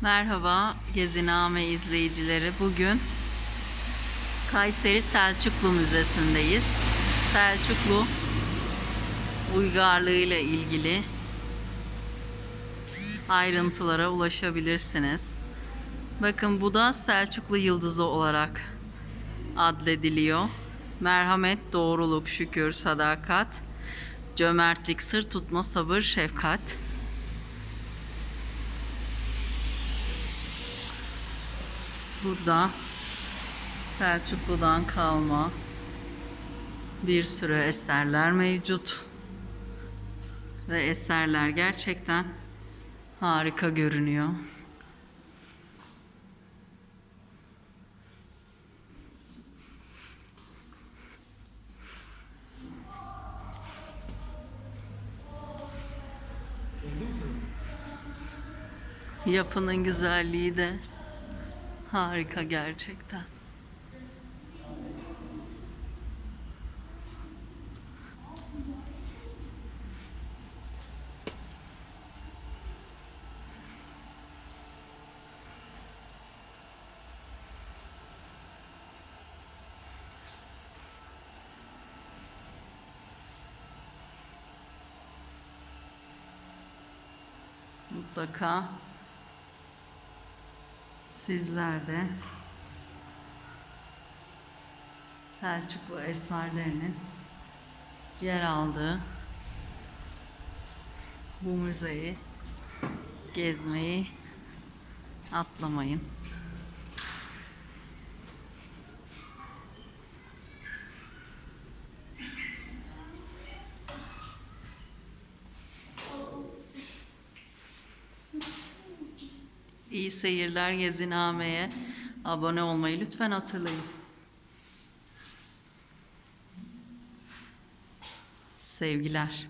Merhaba Geziname izleyicileri. Bugün Kayseri Selçuklu Müzesi'ndeyiz. Selçuklu uygarlığı ile ilgili ayrıntılara ulaşabilirsiniz. Bakın bu da Selçuklu yıldızı olarak adlediliyor. Merhamet, doğruluk, şükür, sadakat, cömertlik, sır tutma, sabır, şefkat. Burada Selçuklu'dan kalma bir sürü eserler mevcut. Ve eserler gerçekten harika görünüyor. Yapının güzelliği de harika gerçekten. Mutlaka sizler de Selçuklu eserlerinin yer aldığı bu müzeyi gezmeyi atlamayın. İyi seyirler Geziname'ye abone olmayı lütfen hatırlayın. Sevgiler.